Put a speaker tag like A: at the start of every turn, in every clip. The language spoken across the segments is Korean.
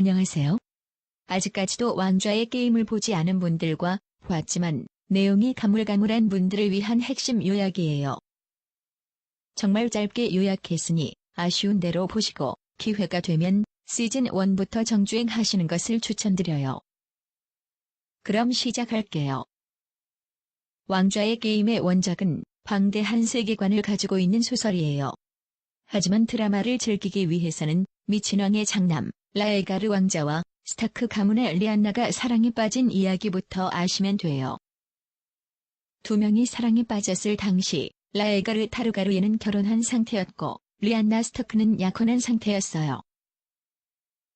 A: 안녕하세요. 아직까지도 왕좌의 게임을 보지 않은 분들과 보았지만 내용이 가물가물한 분들을 위한 핵심 요약이에요. 정말 짧게 요약했으니 아쉬운 대로 보시고 기회가 되면 시즌 1부터 정주행 하시는 것을 추천드려요. 그럼 시작할게요. 왕좌의 게임의 원작은 방대한 세계관을 가지고 있는 소설이에요. 하지만 드라마를 즐기기 위해서는 미친왕의 장남, 라에가르 왕자와 스타크 가문의 리안나가 사랑에 빠진 이야기부터 아시면 돼요. 두 명이 사랑에 빠졌을 당시 라에가르 타르가르에는 결혼한 상태였고 리안나 스타크는 약혼한 상태였어요.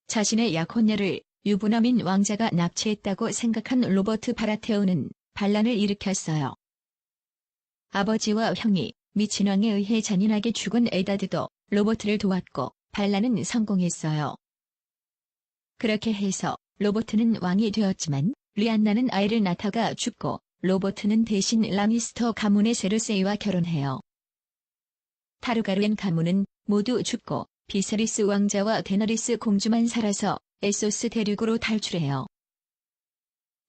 A: 자신의 약혼녀를 유부남인 왕자가 납치했다고 생각한 로버트 바라테오는 반란을 일으켰어요. 아버지와 형이 미친왕에 의해 잔인하게 죽은 에다드도 로버트를 도왔고 반란은 성공했어요. 그렇게 해서 로버트는 왕이 되었지만 리안나는 아이를 낳다가 죽고 로버트는 대신 라미스터 가문의 세르세이와 결혼해요. 타르가르엔 가문은 모두 죽고 비세리스 왕자와 데너리스 공주만 살아서 에소스 대륙으로 탈출해요.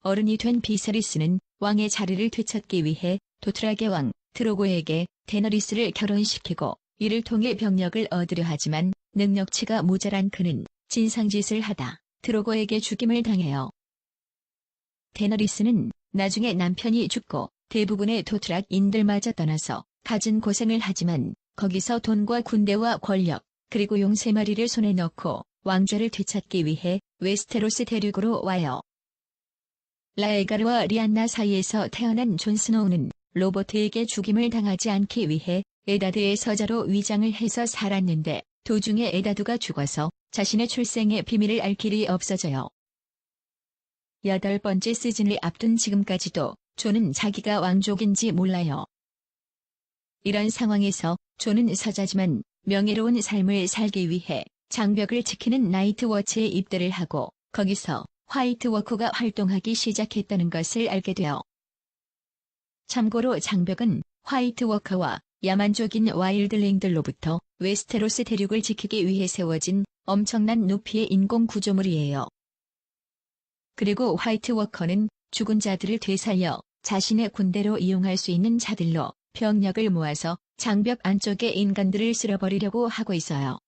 A: 어른이 된 비세리스는 왕의 자리를 되찾기 위해 도트락의 왕 트로고에게 데너리스를 결혼시키고 이를 통해 병력을 얻으려 하지만 능력치가 모자란 그는 진상짓을 하다 트로고에게 죽임을 당해요. 데너리스는 나중에 남편이 죽고 대부분의 도트락인들마저 떠나서 갖은 고생을 하지만 거기서 돈과 군대와 권력 그리고 용 세 마리를 손에 넣고 왕좌를 되찾기 위해 웨스테로스 대륙으로 와요. 라에가르와 리안나 사이에서 태어난 존 스노우는 로버트에게 죽임을 당하지 않기 위해 에다드의 서자로 위장을 해서 살았는데 도중에 에다드가 죽어서 자신의 출생의 비밀을 알 길이 없어져요. 여덟 번째 시즌을 앞둔 지금까지도 존은 자기가 왕족인지 몰라요. 이런 상황에서 존은 서자지만 명예로운 삶을 살기 위해 장벽을 지키는 나이트워치에 입대를 하고 거기서 화이트워커가 활동하기 시작했다는 것을 알게 돼요. 참고로 장벽은 화이트워커와 야만족인 와일드링들로부터 웨스테로스 대륙을 지키기 위해 세워진 엄청난 높이의 인공 구조물이에요. 그리고 화이트워커는 죽은 자들을 되살려 자신의 군대로 이용할 수 있는 자들로 병력을 모아서 장벽 안쪽의 인간들을 쓸어버리려고 하고 있어요.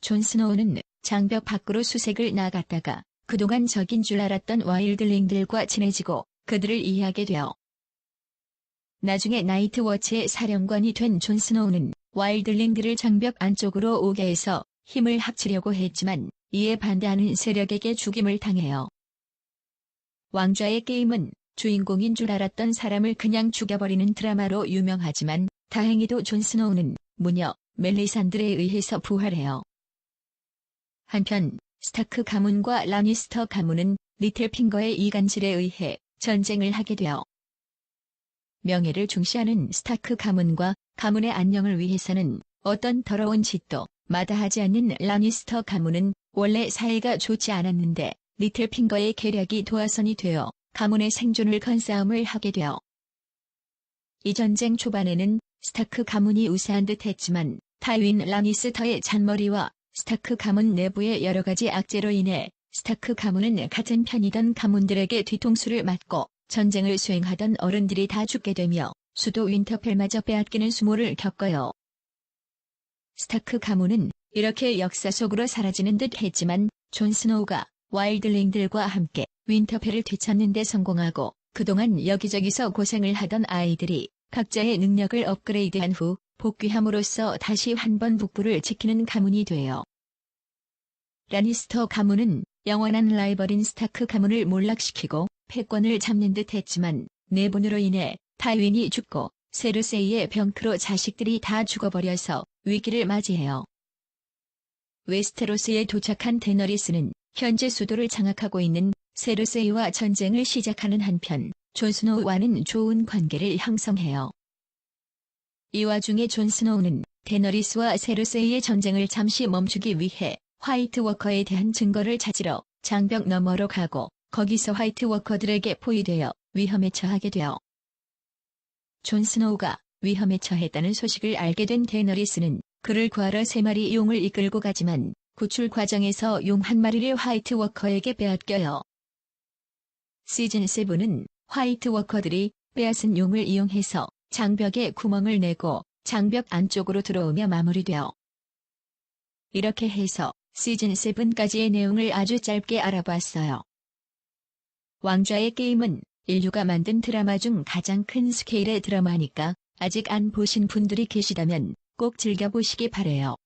A: 존 스노우는 장벽 밖으로 수색을 나갔다가 그동안 적인 줄 알았던 와일드링들과 친해지고 그들을 이해하게 되어 나중에 나이트워치의 사령관이 된 존 스노우는 와일드링들을 장벽 안쪽으로 오게 해서 힘을 합치려고 했지만 이에 반대하는 세력에게 죽임을 당해요. 왕좌의 게임은 주인공인 줄 알았던 사람을 그냥 죽여버리는 드라마로 유명하지만 다행히도 존 스노우는 무녀 멜리산드에 의해서 부활해요. 한편 스타크 가문과 라니스터 가문은 리틀핑거의 이간질에 의해 전쟁을 하게 되어 명예를 중시하는 스타크 가문과 가문의 안녕을 위해서는 어떤 더러운 짓도 마다하지 않는 라니스터 가문은 원래 사이가 좋지 않았는데 리틀핑거의 계략이 도화선이 되어 가문의 생존을 건 싸움을 하게 되어 이 전쟁 초반에는 스타크 가문이 우세한 듯 했지만 타윈 라니스터의 잔머리와 스타크 가문 내부의 여러 가지 악재로 인해 스타크 가문은 같은 편이던 가문들에게 뒤통수를 맞고 전쟁을 수행하던 어른들이 다 죽게 되며 수도 윈터펠마저 빼앗기는 수모를 겪어요. 스타크 가문은 이렇게 역사 속으로 사라지는 듯 했지만 존 스노우가 와일드링들과 함께 윈터펠을 되찾는 데 성공하고 그동안 여기저기서 고생을 하던 아이들이 각자의 능력을 업그레이드한 후 복귀함으로써 다시 한 번 북부를 지키는 가문이 돼요. 라니스터 가문은 영원한 라이벌인 스타크 가문을 몰락시키고 패권을 잡는 듯 했지만 내분으로 인해 타윈이 죽고 세르세이의 병크로 자식들이 다 죽어버려서 위기를 맞이해요. 웨스테로스에 도착한 데너리스는 현재 수도를 장악하고 있는 세르세이와 전쟁을 시작하는 한편 존 스노우와는 좋은 관계를 형성해요. 이 와중에 존 스노우는 데너리스와 세르세이의 전쟁을 잠시 멈추기 위해 화이트워커에 대한 증거를 찾으러 장벽 너머로 가고 거기서 화이트 워커들에게 포위되어 위험에 처하게 되어 존 스노우가 위험에 처했다는 소식을 알게 된 데너리스는 그를 구하러 세 마리 용을 이끌고 가지만 구출 과정에서 용 한 마리를 화이트 워커에게 빼앗겨요. 시즌 7은 화이트 워커들이 빼앗은 용을 이용해서 장벽에 구멍을 내고 장벽 안쪽으로 들어오며 마무리되어 이렇게 해서 시즌 7까지의 내용을 아주 짧게 알아봤어요. 왕좌의 게임은 인류가 만든 드라마 중 가장 큰 스케일의 드라마니까 아직 안 보신 분들이 계시다면 꼭 즐겨보시기 바래요.